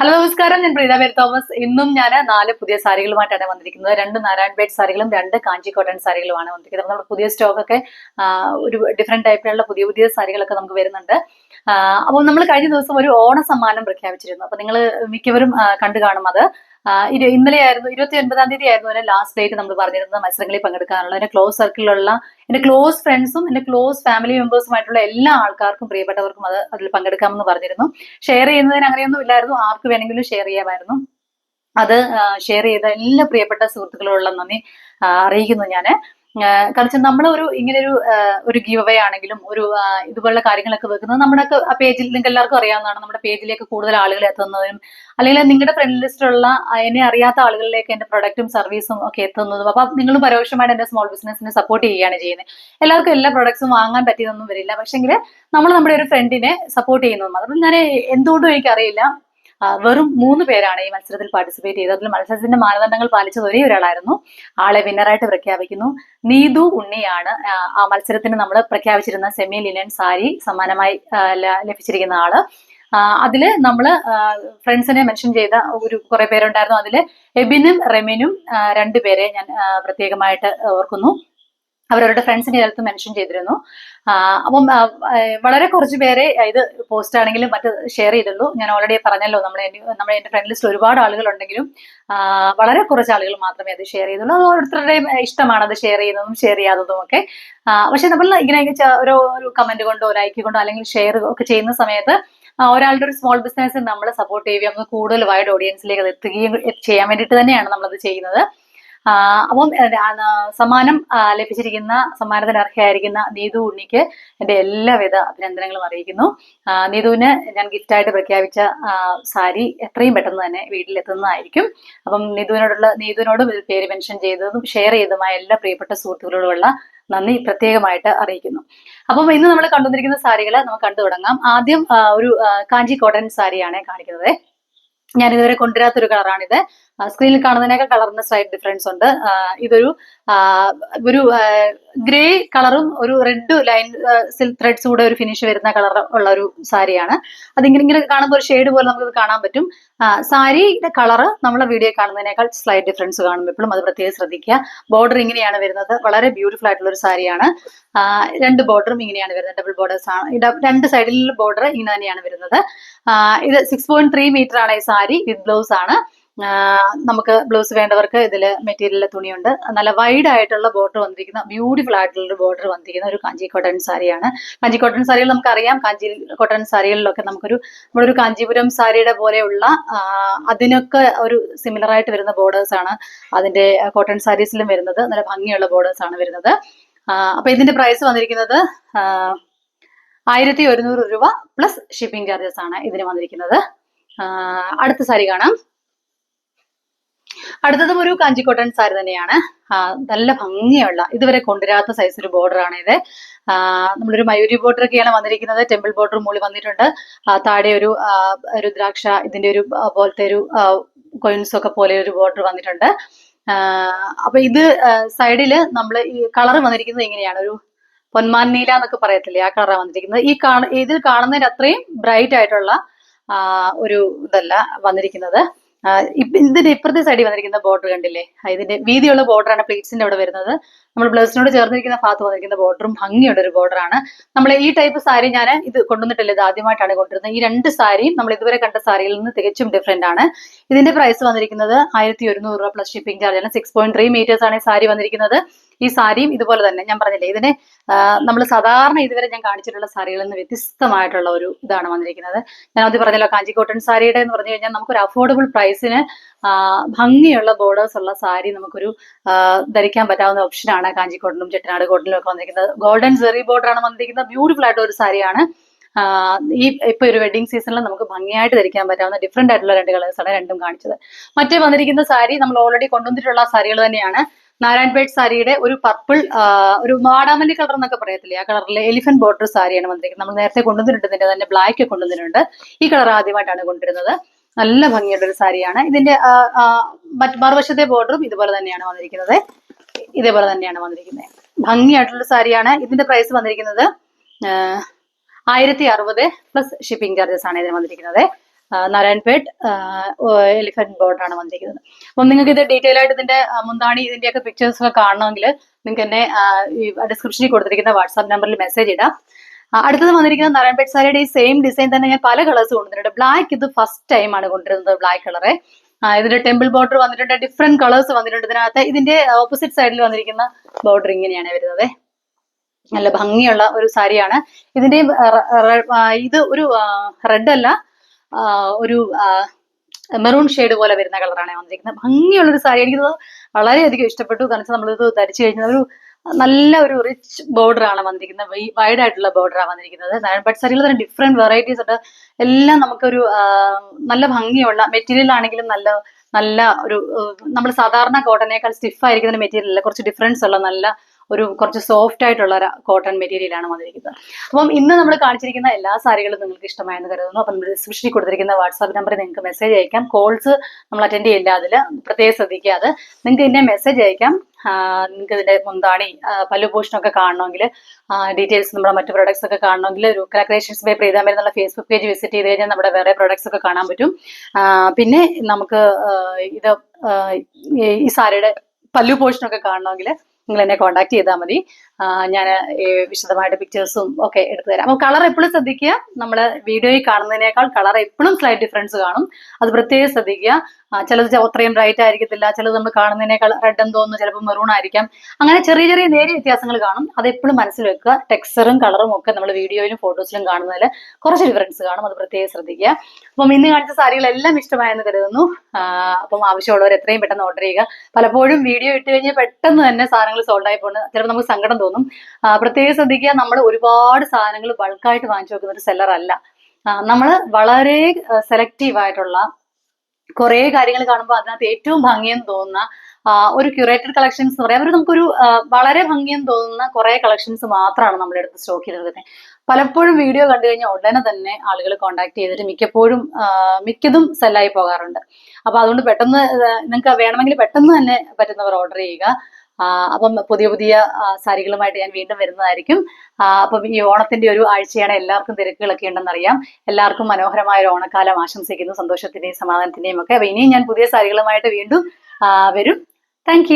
Hello നമസ്കാരം. ഞാൻ പ്രീത പേര് തോമസ്. ഇന്നും ഞാൻ നാല് പുതിയ സാരികളുമായിട്ടാണ് വന്നിരിക്കുന്നത്. രണ്ട് നാരായൺ ബേഡ് സാരികളും രണ്ട് കാഞ്ചി കോട്ടൺ സാരികളുമാണ് വന്നിരിക്കുന്നത്. നമ്മുടെ പുതിയ സ്റ്റോക്കൊക്കെ ഒരു ഡിഫറെന്റ് ടൈപ്പിലുള്ള പുതിയ പുതിയ സാരികളൊക്കെ നമുക്ക് വരുന്നുണ്ട്. അപ്പോൾ നമ്മൾ കഴിഞ്ഞ ദിവസം ഒരു ഓണ സമ്മാനം പ്രഖ്യാപിച്ചിരുന്നു. അപ്പോൾ നിങ്ങൾ മിക്കവരും കണ്ടു കാണും അത്. ഇന്നലെയായിരുന്നു ഇരുപത്തി ഒൻപതാം തീയതി ആയിരുന്നു അതിന്റെ ലാസ്റ്റ് ഡേറ്റ് നമ്മൾ പറഞ്ഞിരുന്നത്. മത്സരങ്ങളിൽ പങ്കെടുക്കാനുള്ള എന്റെ ക്ലോസ് സർക്കിളിലുള്ള എന്റെ ക്ലോസ് ഫ്രണ്ട്സും എന്റെ ക്ലോസ് ഫാമിലി മെമ്പേഴ്സുമായിട്ടുള്ള എല്ലാ ആൾക്കാർക്കും പ്രിയപ്പെട്ടവർക്കും അത് അതിൽ പങ്കെടുക്കാമെന്ന് പറഞ്ഞിരുന്നു. ഷെയർ ചെയ്യുന്നതിന് അങ്ങനെയൊന്നും ഇല്ലായിരുന്നു. ആർക്ക് വേണമെങ്കിലും ഷെയർ ചെയ്യാമായിരുന്നു. അത് ഷെയർ ചെയ്ത എല്ലാ പ്രിയപ്പെട്ട സുഹൃത്തുക്കളോടുള്ള നന്ദി അറിയിക്കുന്നു ഞാൻ കാരണം നമ്മൾ ഒരു ഇങ്ങനെ ഒരു ഒരു ഗീവ് അവേ ആണെങ്കിലും ഒരു ഇതുപോലുള്ള കാര്യങ്ങളൊക്കെ വെക്കുന്നത് നമ്മുടെ പേജിൽ നിങ്ങൾക്ക് എല്ലാവർക്കും അറിയാവുന്നതാണ്. നമ്മുടെ പേജിലേക്ക് കൂടുതൽ ആളുകൾ എത്തുന്നതിനും അല്ലെങ്കിൽ നിങ്ങളുടെ ഫ്രണ്ട് ലിസ്റ്റിലുള്ള എന്നെ അറിയാത്ത ആളുകളിലേക്ക് എന്റെ പ്രൊഡക്റ്റും സർവീസും ഒക്കെ എത്തുന്നതും. അപ്പൊ നിങ്ങൾ പരോക്ഷമായിട്ട് എന്റെ സ്മോൾ ബിസിനസിനെ സപ്പോർട്ട് ചെയ്യുകയാണ് ചെയ്യുന്നത്. എല്ലാവർക്കും എല്ലാ പ്രൊഡക്ട്സും വാങ്ങാൻ പറ്റിയതൊന്നും വരില്ല. പക്ഷെങ്കിൽ നമ്മൾ നമ്മുടെ ഒരു ഫ്രണ്ടിനെ സപ്പോർട്ട് ചെയ്യുന്നതും അതുകൊണ്ട് ഞാൻ എന്തുകൊണ്ടും എനിക്കറിയില്ല. വെറും മൂന്ന് പേരാണ് ഈ മത്സരത്തിൽ പാർട്ടിസിപ്പേറ്റ് ചെയ്തത്. അതിൽ മത്സരത്തിന്റെ മാനദണ്ഡങ്ങൾ പാലിച്ചത് ഒരേ ഒരാളായിരുന്നു. ആളെ വിന്നറായിട്ട് പ്രഖ്യാപിക്കുന്നു. നീതു ഉണ്ണിയാണ് ആ, മത്സരത്തിന് നമ്മൾ പ്രഖ്യാപിച്ചിരുന്ന സെമി ലിനൻ സാരി സമ്മാനമായി ലഭിച്ചിരിക്കുന്ന ആൾ. അതിൽ നമ്മൾ ഫ്രണ്ട്സിനെ മെൻഷൻ ചെയ്ത ഒരു കുറെ പേരുണ്ടായിരുന്നു. അതിൽ എബിനും റെമിനും രണ്ടുപേരെ ഞാൻ പ്രത്യേകമായിട്ട് ഓർക്കുന്നു. അവരവരുടെ ഫ്രണ്ട്സിന്റെ ഇതിനകത്ത് മെൻഷൻ ചെയ്തിരുന്നു. അപ്പം വളരെ കുറച്ച് പേരെ ഇത് പോസ്റ്റ് ആണെങ്കിലും മറ്റ് ഷെയർ ചെയ്തുള്ളൂ ഞാൻ ഓൾറെഡി പറഞ്ഞല്ലോ നമ്മളെ നമ്മുടെ എന്റെ ഫ്രണ്ട് ലിസ്റ്റ് ഒരുപാട് ആളുകളുണ്ടെങ്കിലും വളരെ കുറച്ച് ആളുകൾ മാത്രമേ അത് ഷെയർ ചെയ്തുള്ളൂ. അത് ഓരോരുത്തരുടെയും ഇഷ്ടമാണ് അത് ഷെയർ ചെയ്യുന്നതും ഷെയർ ചെയ്യാത്തതും ഒക്കെ. പക്ഷെ നമ്മൾ ഇങ്ങനെ ഒരു ഒരു കമന്റ് കൊണ്ടോ ലൈക്ക് കൊണ്ടോ അല്ലെങ്കിൽ ഷെയർ ഒക്കെ ചെയ്യുന്ന സമയത്ത് ഒരാളുടെ ഒരു സ്മോൾ ബിസിനസ് നമ്മൾ സപ്പോർട്ട് ചെയ്യുകയും നമുക്ക് കൂടുതൽ വൈഡ് ഓഡിയൻസിലേക്ക് അത് എത്തുകയും ചെയ്യാൻ വേണ്ടിയിട്ട് തന്നെയാണ് നമ്മളത് ചെയ്യുന്നത്. അപ്പം സമ്മാനം ലഭിച്ചിരിക്കുന്ന സമ്മാനത്തിന് അർഹയായിരിക്കുന്ന നീതു ഉണ്ണിക്ക് എന്റെ എല്ലാവിധ അഭിനന്ദനങ്ങളും അറിയിക്കുന്നു. നീതുവിന് ഞാൻ ഗിഫ്റ്റായിട്ട് പ്രഖ്യാപിച്ച സാരി എത്രയും പെട്ടെന്ന് തന്നെ വീട്ടിലെത്തുന്നതായിരിക്കും. അപ്പം നീതുവിനോടുള്ള നീതുവിനോട് ഇതിൽ പേര് മെൻഷൻ ചെയ്തതും ഷെയർ ചെയ്തതുമായ എല്ലാ പ്രിയപ്പെട്ട സുഹൃത്തുക്കളോടുള്ള നന്ദി പ്രത്യേകമായിട്ട് അറിയിക്കുന്നു. അപ്പം ഇന്ന് നമ്മൾ കണ്ടുവന്നിരിക്കുന്ന സാരികൾ നമുക്ക് കണ്ടു തുടങ്ങാം ആദ്യം ഒരു കാഞ്ചി കോട്ടൺ സാരിയാണ് കാണിക്കുന്നത്. ഞാൻ ഇതുവരെ കൊണ്ടുവരാത്തൊരു കളറാണിത്. സ്ക്രീനിൽ കാണുന്നതിനേക്കാൾ കളറിന് സ്ലൈറ്റ് ഡിഫറൻസ് ഉണ്ട്. ഇതൊരു ഒരു ഗ്രേ കളറും ഒരു റെഡ് ലൈൻ സിൽക്ക് ത്രെഡ്സ് കൂടെ ഒരു ഫിനിഷ് വരുന്ന കളർ ഉള്ള ഒരു സാരിയാണ്. അതിങ്ങനെ ഇങ്ങനെ കാണുമ്പോൾ ഒരു ഷെയ്ഡ് പോലെ നമുക്ക് കാണാൻ പറ്റും. സാരിയുടെ കളർ നമ്മളെ വീഡിയോ കാണുന്നതിനേക്കാൾ സ്ലൈറ്റ് ഡിഫറൻസ് കാണും. എപ്പോഴും അത് പ്രത്യേകം ശ്രദ്ധിക്കുക. ബോർഡർ ഇങ്ങനെയാണ് വരുന്നത്. വളരെ ബ്യൂട്ടിഫുൾ ആയിട്ടുള്ള ഒരു സാരിയാണ്. രണ്ട് ബോർഡറും ഇങ്ങനെയാണ് വരുന്നത്. ഡബിൾ ബോർഡേഴ്സ് ആണ്. രണ്ട് സൈഡിലുള്ള ബോർഡർ ഇങ്ങനെ തന്നെയാണ് വരുന്നത്. ഇത് സിക്സ് പോയിന്റ് ത്രീ മീറ്റർ ആണ് ഈ സാരി. വിത്ത് ബ്ലൗസ് ആണ്. നമുക്ക് ബ്ലൗസ് വേണ്ടവർക്ക് ഇതിൽ മെറ്റീരിയൽ തുണിയുണ്ട്. നല്ല വൈഡ് ആയിട്ടുള്ള ബോർഡർ വന്നിരിക്കുന്ന ബ്യൂട്ടിഫുൾ ആയിട്ടുള്ള ബോർഡർ വന്നിരിക്കുന്ന ഒരു കാഞ്ചി കോട്ടൺ സാരിയാണ്. കാഞ്ചി കോട്ടൺ സാരികൾ നമുക്കറിയാം. കാഞ്ചി കോട്ടൺ സാരികളിലൊക്കെ നമുക്കൊരു നമ്മളൊരു കാഞ്ചീപുരം സാരിയുടെ പോലെയുള്ള അതിനൊക്കെ ഒരു സിമിലർ ആയിട്ട് വരുന്ന ബോർഡേഴ്സ് ആണ് അതിന്റെ കോട്ടൺ സാരീസിലും വരുന്നത്. നല്ല ഭംഗിയുള്ള ബോർഡേഴ്സ് ആണ് വരുന്നത്. അപ്പൊ ഇതിന്റെ പ്രൈസ് വന്നിരിക്കുന്നത് ആയിരത്തി ഒരുന്നൂറ് രൂപ പ്ലസ് ഷിപ്പിംഗ് ചാർജസ് ആണ് ഇതിന് വന്നിരിക്കുന്നത്. അടുത്ത സാരി കാണാം. അടുത്തതും ഒരു കാഞ്ചിക്കോട്ടൻ സാരി തന്നെയാണ്. നല്ല ഭംഗിയുള്ള ഇതുവരെ കൊണ്ടുവരാത്ത സൈസ് ഒരു ബോർഡർ ആണ് ഇത്. നമ്മളൊരു മയൂരി ബോർഡർ ഒക്കെയാണ് വന്നിരിക്കുന്നത്. ടെമ്പിൾ ബോർഡർ മുകളിൽ വന്നിട്ടുണ്ട്. താഴെ ഒരു ഒരു രുദ്രാക്ഷ ഇതിന്റെ ഒരു പോലത്തെ ഒരു കോയിൻസ് ഒക്കെ പോലെ ഒരു ബോർഡർ വന്നിട്ടുണ്ട്. അപ്പൊ ഇത് സൈഡിൽ നമ്മൾ ഈ കളർ വന്നിരിക്കുന്നത് ഇങ്ങനെയാണ്. ഒരു പൊന്മാൻ നീല എന്നൊക്കെ പറയത്തില്ലേ ആ കളറാണ് വന്നിരിക്കുന്നത്. ഈ കാണ ഇതിൽ കാണുന്നതിന് അത്രയും ബ്രൈറ്റ് ആയിട്ടുള്ള ഒരു ഇതല്ല വന്നിരിക്കുന്നത്. ഇതിന്റെ ഇപ്പുറത്തെ സൈഡിൽ വന്നിരിക്കുന്ന ബോർഡർ കണ്ടില്ലേ? ഇതിന്റെ വീതിയുള്ള ബോർഡറാണ് പ്ലേറ്റ്സിന്റെ അവിടെ വരുന്നത്. നമ്മൾ ബ്ലൗസിനോട് ചേർന്നിരിക്കുന്ന ഭാഗത്ത് വന്നിരിക്കുന്ന ബോർഡറും ഭംഗിയുള്ള ഒരു ബോർഡറാണ് നമ്മൾ ഈ ടൈപ്പ് സാരി ഞാൻ ഇത് കൊണ്ടുവന്നിട്ടില്ല. ഇത് ആദ്യമായിട്ടാണ് കൊണ്ടുവരുന്നത്. ഈ രണ്ട് സാരിയും നമ്മൾ ഇതുവരെ കണ്ട സാരിയിൽ നിന്ന് തികച്ചും ഡിഫറെന്റ് ആണ്. ഇതിന്റെ പ്രൈസ് വന്നിരിക്കുന്നത് ആയിരത്തി ഒരുന്നൂറ് രൂപ പ്ലസ് ഷിപ്പിംഗ് ചാർജ് ആണ്. സിക്സ് പോയിന്റ് ത്രീ മീറ്റേഴ്സ് ആണ് ഈ സാരി വന്നിരിക്കുന്നത്. ഈ സാരിയും ഇതുപോലെ തന്നെ ഞാൻ പറഞ്ഞില്ലേ ഇതിനെ നമ്മൾ സാധാരണ ഇതുവരെ ഞാൻ കാണിച്ചിട്ടുള്ള സാരികളിൽ നിന്ന് വ്യത്യസ്തമായിട്ടുള്ള ഒരു ഇതാണ് വന്നിരിക്കുന്നത്. ഞാൻ ആദ്യം പറഞ്ഞല്ലോ കാഞ്ചി കോട്ടൺ സാരിയുടെ എന്ന് പറഞ്ഞു കഴിഞ്ഞാൽ നമുക്കൊരു അഫോർഡബിൾ പ്രൈസിന് ഭംഗിയുള്ള ബോർഡേഴ്സ് ഉള്ള സാരി നമുക്കൊരു ധരിക്കാൻ പറ്റാവുന്ന ഓപ്ഷനാണ് കാഞ്ചി കോട്ടണും ചെട്ടനാട് കോട്ടണിലും ഒക്കെ വന്നിരിക്കുന്നത്. ഗോൾഡൻ സെറി ബോർഡർ ആണ് വന്നിരിക്കുന്നത്. ബ്യൂട്ടിഫുൾ ആയിട്ടുള്ള ഒരു സാരിയാണ്. ഈ ഇപ്പൊ ഒരു വെഡിങ് സീസണിൽ നമുക്ക് ഭംഗിയായിട്ട് ധരിക്കാൻ പറ്റാവുന്ന ഡിഫറെന്റ് ആയിട്ടുള്ള രണ്ട് കളേഴ്സാണ് രണ്ടും കാണിച്ചത്. മറ്റേ വന്നിരിക്കുന്ന സാരി നമ്മൾ ഓൾറെഡി കൊണ്ടുവന്നിട്ടുള്ള സാരികൾ തന്നെയാണ്. നാരായൺപേട്ട് സാരിയുടെ ഒരു പർപ്പിൾ ഒരു മാടാമല്ലി കളർ എന്നൊക്കെ പറയത്തില്ലേ? ആ കളറിലെ എലിഫന്റ് ബോർഡർ സാരിയാണ് വന്നിരിക്കുന്നത്. നമ്മൾ നേരത്തെ കൊണ്ടുവന്നിട്ടുണ്ട്. ഇതിന്റെ തന്നെ ബ്ലാക്ക് കൊണ്ടുവന്നിട്ടുണ്ട്. ഈ കളർ ആദ്യമായിട്ടാണ് കൊണ്ടുവരുന്നത്. നല്ല ഭംഗിയുള്ള ഒരു സാരിയാണ്. ഇതിന്റെ മറുവശത്തെ ബോർഡറും ഇതുപോലെ തന്നെയാണ് വന്നിരിക്കുന്നത്. ഇതേപോലെ തന്നെയാണ് വന്നിരിക്കുന്നത്. ഭംഗിയായിട്ടുള്ള സാരിയാണ്. ഇതിന്റെ പ്രൈസ് വന്നിരിക്കുന്നത് ആയിരത്തി അറുപത് പ്ലസ് ഷിപ്പിംഗ് ചാർജസ് ആണ് ഇതിന് വന്നിരിക്കുന്നത്. നാരായൺപേട്ട് എലിഫന്റ് ബോർഡാണ് വന്നിരിക്കുന്നത്. അപ്പം നിങ്ങൾക്ക് ഇത് ഡീറ്റെയിൽ ആയിട്ട് ഇതിന്റെ മുന്താണി ഇതിന്റെയൊക്കെ പിക്ചേഴ്സ് ഒക്കെ കാണണമെങ്കിൽ നിങ്ങൾക്ക് എന്നെ ഈ ഡിസ്ക്രിപ്ഷനിൽ കൊടുത്തിരിക്കുന്ന വാട്സാപ്പ് നമ്പറിൽ മെസ്സേജ് ഇടാം. അടുത്തത് വന്നിരിക്കുന്ന നാരായൺപേട്ട് സാരിയുടെ ഈ സെയിം ഡിസൈൻ തന്നെ ഞാൻ പല കളേഴ്സ് കൊണ്ടുവന്നിട്ടുണ്ട്. ബ്ലാക്ക് ഇത് ഫസ്റ്റ് ടൈം ആണ് കൊണ്ടുവരുന്നത് ബ്ലാക്ക് കളറ് ഇതിന്റെ ടെമ്പിൾ ബോർഡർ വന്നിട്ടുണ്ട് ഡിഫറെന്റ് കളേഴ്സ് വന്നിട്ടുണ്ട്. ഇതിനകത്ത് ഇതിന്റെ ഓപ്പോസിറ്റ് സൈഡിൽ വന്നിരിക്കുന്ന ബോർഡർ ഇങ്ങനെയാണ് വരുന്നത്. നല്ല ഭംഗിയുള്ള ഒരു സാരിയാണ്. ഇതിന്റെ ഇത് ഒരു റെഡ് അല്ല. ഒരു മെറൂൺ ഷെയ്ഡ് പോലെ വരുന്ന കളറാണ് വന്നിരിക്കുന്നത്. ഭംഗിയുള്ള ഒരു സാരി എനിക്കത് വളരെയധികം ഇഷ്ടപ്പെട്ടു. കാരണം നമ്മളിത് ധരിച്ചു കഴിഞ്ഞാൽ ഒരു നല്ല ഒരു റിച്ച് ബോർഡർ ആണ് വന്നിരിക്കുന്നത്. വൈഡ് ആയിട്ടുള്ള ബോർഡർ ആണ് വന്നിരിക്കുന്നത്. ബട്ട് സാരികൾ തന്നെ ഡിഫറെന്റ് വെറൈറ്റീസ് ഉണ്ട്. എല്ലാം നമുക്കൊരു നല്ല ഭംഗിയുള്ള മെറ്റീരിയൽ ആണെങ്കിലും നല്ല നല്ല ഒരു നമ്മൾ സാധാരണ കോട്ടനേക്കാൾ സ്റ്റിഫ് ആയിരിക്കുന്ന മെറ്റീരിയൽ അല്ല. കുറച്ച് ഡിഫറൻസ് ഉള്ള നല്ല ഒരു കുറച്ച് സോഫ്റ്റ് ആയിട്ടുള്ള കോട്ടൺ മെറ്റീരിയലാണ് വന്നിരിക്കുന്നത്. അപ്പം ഇന്ന് നമ്മൾ കാണിച്ചിരിക്കുന്ന എല്ലാ സാരികളും നിങ്ങൾക്ക് ഇഷ്ടമായെന്ന് കരുതുന്നു. അപ്പം ഡിസ്ക്രിപ്ഷനിൽ കൊടുത്തിരിക്കുന്ന വാട്സാപ്പ് നമ്പറിൽ നിങ്ങൾക്ക് മെസ്സേജ് അയക്കാം. കോൾസ് നമ്മൾ അറ്റൻഡ് ചെയ്യില്ല അതിൽ പ്രത്യേകം ശ്രദ്ധിക്കുക അത്. നിങ്ങൾക്ക് ഇതിന്റെ മെസ്സേജ് അയക്കാം. നിങ്ങൾക്ക് ഇതിന്റെ മുന്താണി പല്ലുഭൂഷണമൊക്കെ കാണണമെങ്കിൽ ഡീറ്റെയിൽസ് നമ്മുടെ മറ്റു പ്രൊഡക്ട്സ് ഒക്കെ കാണണമെങ്കിൽ ഒരു ക്രിയേഷൻസ് ബൈ പ്രീതാമരി എന്നുള്ള ഫേസ്ബുക്ക് പേജ് വിസിറ്റ് ചെയ്ത് കഴിഞ്ഞാൽ നമ്മുടെ വേറെ പ്രൊഡക്ട്സ് ഒക്കെ കാണാൻ പറ്റും. പിന്നെ നമുക്ക് ഇത് ഈ സാരിയുടെ പല്ലു പോഷനൊക്കെ കാണണമെങ്കിൽ നിങ്ങൾ എന്നെ കോൺടാക്ട് ചെയ്താൽ മതി. ഞാൻ വിശദമായിട്ട് പിക്ചേഴ്സും ഒക്കെ എടുത്തു തരാം. അപ്പോൾ കളർ എപ്പോഴും ശ്രദ്ധിക്കുക. നമ്മൾ വീഡിയോയിൽ കാണുന്നതിനേക്കാൾ കളർ എപ്പോഴും സ്ലൈറ്റ് ഡിഫറൻസ് കാണും. അത് പ്രത്യേകം ശ്രദ്ധിക്കുക. ചിലത് അത്രയും ബ്രൈറ്റ് ആയിരിക്കത്തില്ല. ചിലത് നമ്മൾ കാണുന്നതിനേക്കാൾ റെഡ് എന്ന് തോന്നുന്നു ചിലപ്പോൾ മെറൂൺ ആയിരിക്കാം. അങ്ങനെ ചെറിയ ചെറിയ നേരിയ വ്യത്യാസങ്ങൾ കാണും. അത് എപ്പോഴും മനസ്സിൽ വെക്കുക. ടെക്സ്ചറും കളറും ഒക്കെ നമ്മൾ വീഡിയോയിലും ഫോട്ടോസിലും കാണുന്നതിൽ കുറച്ച് ഡിഫറൻസ് കാണും. അത് പ്രത്യേകം ശ്രദ്ധിക്കുക. അപ്പം ഇന്ന് കാണിച്ച സാരികളെല്ലാം ഇഷ്ടമായെന്ന് കരുതുന്നു. അപ്പം ആവശ്യമുള്ളവർ എത്രയും പെട്ടെന്ന് ഓർഡർ ചെയ്യുക. പലപ്പോഴും വീഡിയോ ഇട്ട് കഴിഞ്ഞാൽ പെട്ടെന്ന് തന്നെ സാധനങ്ങൾ സോൾഡ് ആയി പോകുന്നത് ചിലപ്പോൾ നമുക്ക് സങ്കടം തോന്നും. ആ, പ്രത്യേകം ശ്രദ്ധിക്കുക നമ്മൾ ഒരുപാട് സാധനങ്ങൾ ബൾക്കായിട്ട് വാങ്ങിച്ചു വെക്കുന്ന ഒരു സെല്ലർ അല്ല. നമ്മൾ വളരെ സെലക്റ്റീവ് ആയിട്ടുള്ള കുറേ കാര്യങ്ങൾ കാണുമ്പോൾ അതിനകത്ത് ഏറ്റവും ഭംഗിയെന്ന് തോന്നുന്ന ഒരു ക്യൂറേറ്റഡ് കളക്ഷൻസ് എന്ന് പറയാം. അവർ നമുക്കൊരു വളരെ ഭംഗിയെന്ന് തോന്നുന്ന കുറേ കളക്ഷൻസ് മാത്രമാണ് നമ്മുടെ അടുത്ത് സ്റ്റോക്ക് ചെയ്തിരിക്കുന്നത് പലപ്പോഴും വീഡിയോ കണ്ടു കഴിഞ്ഞാൽ ഉടനെ തന്നെ ആളുകൾ കോൺടാക്ട് ചെയ്തിട്ട് മിക്കപ്പോഴും മിക്കതും സെല്ലായി പോകാറുണ്ട്. അപ്പൊ അതുകൊണ്ട് പെട്ടെന്ന് നിങ്ങൾക്ക് വേണമെങ്കിൽ പെട്ടെന്ന് തന്നെ പറ്റുന്നവർ ഓർഡർ ചെയ്യുക. അപ്പം പുതിയ പുതിയ സാരികളുമായിട്ട് ഞാൻ വീണ്ടും വരുന്നതായിരിക്കും. അപ്പം ഈ ഓണത്തിന്റെ ഒരു ആഴ്ചയാണ് എല്ലാവർക്കും തിരക്കുകളൊക്കെ ഉണ്ടെന്നറിയാം. എല്ലാവർക്കും മനോഹരമായ ഒരു ഓണക്കാലം ആശംസിക്കുന്നു. സന്തോഷത്തിന്റെയും സമാധാനത്തിന്റെയും ഒക്കെ. അപ്പൊ ഇനിയും ഞാൻ പുതിയ സാരികളുമായിട്ട് വീണ്ടും വരും. താങ്ക്